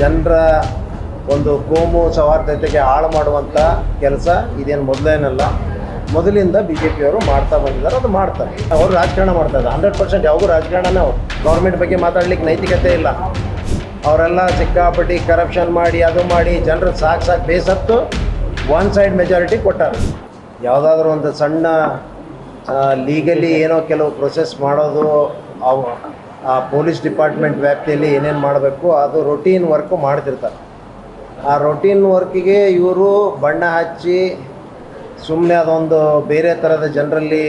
ಜನರ ಒಂದು ಕೋಮು ಸೌಹಾರ್ದತೆಗೆ ಹಾಳು ಮಾಡುವಂಥ ಕೆಲಸ ಇದೇನು ಮೊದಲೇನಲ್ಲ. ಮೊದಲಿಂದ ಬಿ ಜೆ ಪಿಯವರು ಮಾಡ್ತಾ ಬಂದಿದ್ದಾರೆ, ಅದು ಮಾಡ್ತಾರೆ. ಅವರು ರಾಜಕಾರಣ ಮಾಡ್ತಾ ಇದ್ದಾರೆ. ಹಂಡ್ರೆಡ್ ಪರ್ಸೆಂಟ್ ಯಾವಾಗೂ ರಾಜಕಾರಣನೇ ಅವರು. ಗೌರ್ಮೆಂಟ್ ಬಗ್ಗೆ ಮಾತಾಡ್ಲಿಕ್ಕೆ ನೈತಿಕತೆ ಇಲ್ಲ. ಅವರೆಲ್ಲ ಸಿಕ್ಕಾಪಟ್ಟಿ ಕರಪ್ಷನ್ ಮಾಡಿ, ಅದು ಮಾಡಿ, ಜನರು ಸಾಕು ಸಾಕು ಬೇಸತ್ತು ಒನ್ ಸೈಡ್ ಮೆಜಾರಿಟಿ ಕೊಟ್ಟಾರೆ. ಯಾವುದಾದ್ರೂ ಒಂದು ಸಣ್ಣ ಲೀಗಲಿ ಏನೋ ಕೆಲವು ಪ್ರೊಸೆಸ್ ಮಾಡೋದು, ಅವು ಆ ಪೊಲೀಸ್ ಡಿಪಾರ್ಟ್ಮೆಂಟ್ ವ್ಯಾಪ್ತಿಯಲ್ಲಿ ಏನೇನು ಮಾಡಬೇಕು, ಅದು ರೊಟೀನ್ ವರ್ಕು ಮಾಡ್ತಿರ್ತಾರೆ. ಆ ರೊಟೀನ್ ವರ್ಕಿಗೆ ಇವರು ಬಣ್ಣ ಹಚ್ಚಿ ಸುಮ್ಮನೆ ಅದೊಂದು ಬೇರೆ ಥರದ ಜನರಲ್ಲಿ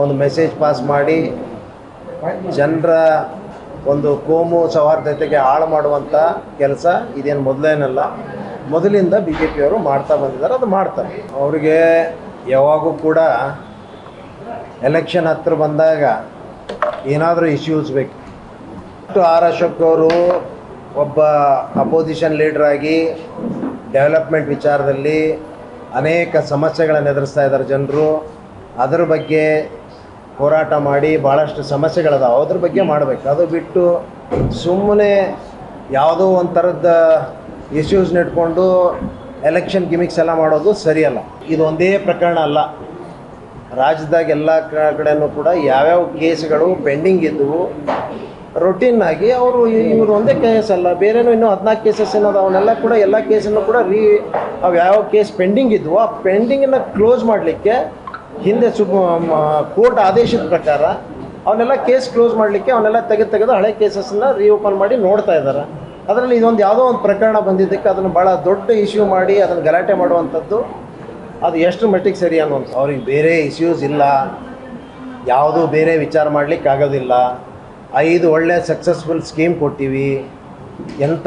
ಒಂದು ಮೆಸೇಜ್ ಪಾಸ್ ಮಾಡಿ, ಜನರ ಒಂದು ಕೋಮು ಸೌಹಾರ್ದತೆಗೆ ಹಾಳು ಮಾಡುವಂಥ ಕೆಲಸ ಇದೇನು ಮೊದಲೇನಲ್ಲ. ಮೊದಲಿಂದ ಬಿ ಜೆ ಪಿಯವರು ಮಾಡ್ತಾ ಬಂದಿದ್ದಾರೆ, ಅದು ಮಾಡ್ತಾರೆ. ಅವರಿಗೆ ಯಾವಾಗೂ ಕೂಡ ಎಲೆಕ್ಷನ್ ಹತ್ರ ಬಂದಾಗ ಏನಾದರೂ ಇಶ್ಯೂಸ್ ಬೇಕು. ಆರ್ ಅಶೋಕ್ ಅವರು ಒಬ್ಬ ಅಪೋಸಿಷನ್ ಲೀಡರ್ ಆಗಿ ಡೆವಲಪ್ಮೆಂಟ್ ವಿಚಾರದಲ್ಲಿ ಅನೇಕ ಸಮಸ್ಯೆಗಳನ್ನು ಎದುರಿಸ್ತಾ ಇದ್ದಾರೆ ಜನರು. ಅದರ ಬಗ್ಗೆ ಹೋರಾಟ ಮಾಡಿ ಭಾಳಷ್ಟು ಸಮಸ್ಯೆಗಳದಾವೆ. ಅದ್ರ ಬಗ್ಗೆ ಮಾಡಬೇಕು. ಅದು ಬಿಟ್ಟು ಸುಮ್ಮನೆ ಯಾವುದೋ ಒಂಥರದ ಥರದ ಇಶ್ಯೂಸ್ನ ಇಟ್ಕೊಂಡು ಎಲೆಕ್ಷನ್ ಗಿಮಿಕ್ಸ್ ಎಲ್ಲ ಮಾಡೋದು ಸರಿಯಲ್ಲ. ಇದು ಒಂದೇ ಪ್ರಕರಣ ಅಲ್ಲ. ರಾಜ್ಯದಾಗ ಎಲ್ಲ ಕಡೆನೂ ಕೂಡ ಯಾವ್ಯಾವ ಕೇಸ್ಗಳು ಪೆಂಡಿಂಗ್ ಇದ್ದವು ರೊಟೀನ್ ಆಗಿ ಅವರು ಇವರು ಒಂದೇ ಕೇಸ್ ಅಲ್ಲ. ಬೇರೆನೂ ಇನ್ನೂ ಹದಿನಾಲ್ಕು ಕೇಸಸ್ ಏನದ ಅವನ್ನೆಲ್ಲ ಕೂಡ ಎಲ್ಲ ಕೇಸನ್ನು ಕೂಡ ರೀ ಅವು ಯಾವ ಕೇಸ್ ಪೆಂಡಿಂಗ್ ಇದ್ವು ಆ ಪೆಂಡಿಂಗನ್ನು ಕ್ಲೋಸ್ ಮಾಡಲಿಕ್ಕೆ ಹಿಂದೆ ಸು ಕೋರ್ಟ್ ಆದೇಶದ ಪ್ರಕಾರ ಅವನ್ನೆಲ್ಲ ಕೇಸ್ ಕ್ಲೋಸ್ ಮಾಡಲಿಕ್ಕೆ ಅವನ್ನೆಲ್ಲ ತೆಗೆದು ತೆಗೆದು ಹಳೆ ಕೇಸಸ್ನ ರೀಓಪನ್ ಮಾಡಿ ನೋಡ್ತಾ ಇದ್ದಾರೆ ಅದರಲ್ಲಿ ಇದೊಂದು ಯಾವುದೋ ಒಂದು ಪ್ರಕರಣ ಬಂದಿದ್ದಕ್ಕೆ ಅದನ್ನು ಭಾಳ ದೊಡ್ಡ ಇಶ್ಯೂ ಮಾಡಿ ಅದನ್ನು ಗಲಾಟೆ ಮಾಡುವಂಥದ್ದು ಅದು ಎಷ್ಟು ಮಟ್ಟಿಗೆ ಸರಿ ಅನ್ನೋದು. ಅವ್ರಿಗೆ ಬೇರೆ ಇಶ್ಯೂಸ್ ಇಲ್ಲ. ಯಾವುದೂ ಬೇರೆ ವಿಚಾರ ಮಾಡಲಿಕ್ಕೆ ಆಗೋದಿಲ್ಲ. ಐದು ಒಳ್ಳೆ ಸಕ್ಸಸ್ಫುಲ್ ಸ್ಕೀಮ್ ಕೊಟ್ಟಿವಿ. ಎಂಥ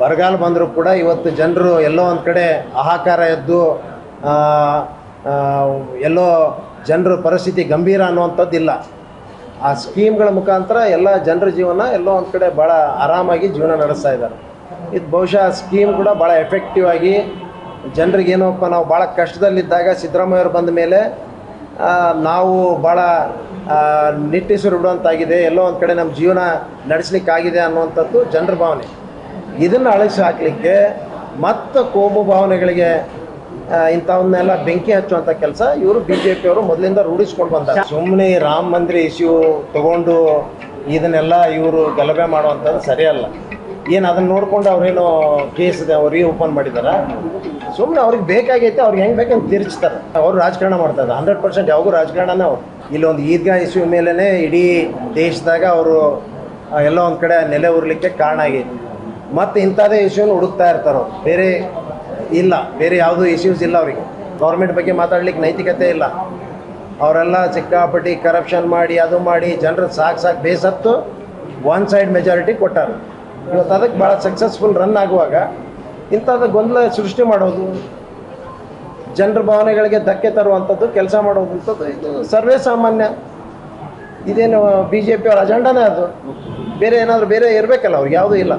ಬರಗಾಲ ಬಂದರೂ ಕೂಡ ಇವತ್ತು ಜನರು ಎಲ್ಲೋ ಒಂದು ಕಡೆ ಆಹಾಕಾರ ಎದ್ದು ಎಲ್ಲೋ ಜನರ ಪರಿಸ್ಥಿತಿ ಗಂಭೀರ ಅನ್ನುವಂಥದ್ದಿಲ್ಲ. ಆ ಸ್ಕೀಮ್ಗಳ ಮುಖಾಂತರ ಎಲ್ಲ ಜನರ ಜೀವನ ಎಲ್ಲೋ ಒಂದು ಕಡೆ ಭಾಳ ಆರಾಮಾಗಿ ಜೀವನ ನಡೆಸ್ತಾ ಇದ್ದಾರೆ. ಇದು ಬಹುಶಃ ಸ್ಕೀಮ್ ಕೂಡ ಭಾಳ ಎಫೆಕ್ಟಿವ್ ಆಗಿ ಜನರಿಗೆ ಏನೋಪ್ಪ ನಾವು ಭಾಳ ಕಷ್ಟದಲ್ಲಿದ್ದಾಗ ಸಿದ್ದರಾಮಯ್ಯವ್ರು ಬಂದ ಮೇಲೆ ನಾವು ಭಾಳ ನಿಟ್ಟುಸಿರು ಬಿಡುವಂತಾಗಿದೆ ಎಲ್ಲೋ ಒಂದು ಕಡೆ ನಮ್ಮ ಜೀವನ ನಡೆಸಲಿಕ್ಕಾಗಿದೆ ಅನ್ನುವಂಥದ್ದು ಜನರ ಭಾವನೆ. ಇದನ್ನು ಅಳಿಸಿ ಹಾಕಲಿಕ್ಕೆ ಮತ್ತು ಕೋಪು ಭಾವನೆಗಳಿಗೆ ಇಂಥವನ್ನೆಲ್ಲ ಬೆಂಕಿ ಹಚ್ಚುವಂಥ ಕೆಲಸ ಇವರು ಬಿ ಜೆ ಪಿಯವರು ಮೊದಲಿಂದ ರೂಢಿಸ್ಕೊಂಡು ಬಂದಾರೆ. ಸುಮ್ಮನೆ ರಾಮ ಮಂದಿರ ಇಶ್ಯೂ ತಗೊಂಡು ಇದನ್ನೆಲ್ಲ ಇವರು ಗಲಭೆ ಮಾಡುವಂಥದ್ದು ಸರಿಯಲ್ಲ. ಏನು ಅದನ್ನು ನೋಡ್ಕೊಂಡು ಅವ್ರೇನು ಕೇಸ್ ರೀ ಓಪನ್ ಮಾಡಿದ್ದಾರೆ ಸುಮ್ಮನೆ ಅವ್ರಿಗೆ ಬೇಕಾಗೈತೆ, ಅವ್ರಿಗೆ ಹೆಂಗೆ ಬೇಕಂತ ತಿರ್ಚ್ತಾರೆ. ಅವರು ರಾಜಕಾರಣ ಮಾಡ್ತಾರೆ ಹಂಡ್ರೆಡ್ ಪರ್ಸೆಂಟ್ ಯಾವಾಗೂ ರಾಜಕಾರಣನೇ ಅವ್ರು. ಇಲ್ಲೊಂದು ಈದ್ಗಾ ಇಶ್ಯೂ ಮೇಲೇ ಇಡೀ ದೇಶದಾಗ ಅವರು ಎಲ್ಲ ಒಂದು ಕಡೆ ನೆಲೆ ಉರ್ಲಿಕ್ಕೆ ಕಾರಣ ಆಗೈತಿ. ಮತ್ತು ಇಂಥದೇ ಇಶ್ಯೂನ ಹುಡುಕ್ತಾ ಇರ್ತಾರೆ ಅವ್ರು. ಬೇರೆ ಇಲ್ಲ, ಬೇರೆ ಯಾವುದೂ ಇಶ್ಯೂಸ್ ಇಲ್ಲ ಅವರಿಗೆ. ಗೌರ್ಮೆಂಟ್ ಬಗ್ಗೆ ಮಾತಾಡ್ಲಿಕ್ಕೆ ನೈತಿಕತೆ ಇಲ್ಲ. ಅವರೆಲ್ಲ ಸಿಕ್ಕಾಪಟ್ಟಿ ಕರಪ್ಷನ್ ಮಾಡಿ, ಅದು ಮಾಡಿ, ಜನರು ಸಾಕು ಸಾಕು ಬೇಸತ್ತು ಒನ್ ಸೈಡ್ ಮೆಜಾರಿಟಿ ಕೊಟ್ಟಾರೆ. ಇವತ್ತು ಅದಕ್ಕೆ ಭಾಳ ಸಕ್ಸಸ್ಫುಲ್ ರನ್ ಆಗುವಾಗ ಇಂಥದ್ದು ಗೊಂದಲ ಸೃಷ್ಟಿ ಮಾಡೋದು, ಜನರ ಭಾವನೆಗಳಿಗೆ ಧಕ್ಕೆ ತರುವಂಥದ್ದು ಕೆಲಸ ಮಾಡೋದಂಥದ್ದು ಇದು ಸರ್ವೇ ಸಾಮಾನ್ಯ. ಇದೇನು ಬಿ ಜೆ ಪಿ ಅವ್ರ ಅಜೆಂಡಾನೇ ಅದು. ಬೇರೆ ಏನಾದರೂ ಬೇರೆ ಇರಬೇಕಲ್ಲ ಅವ್ರಿಗೆ, ಯಾವುದೂ ಇಲ್ಲ.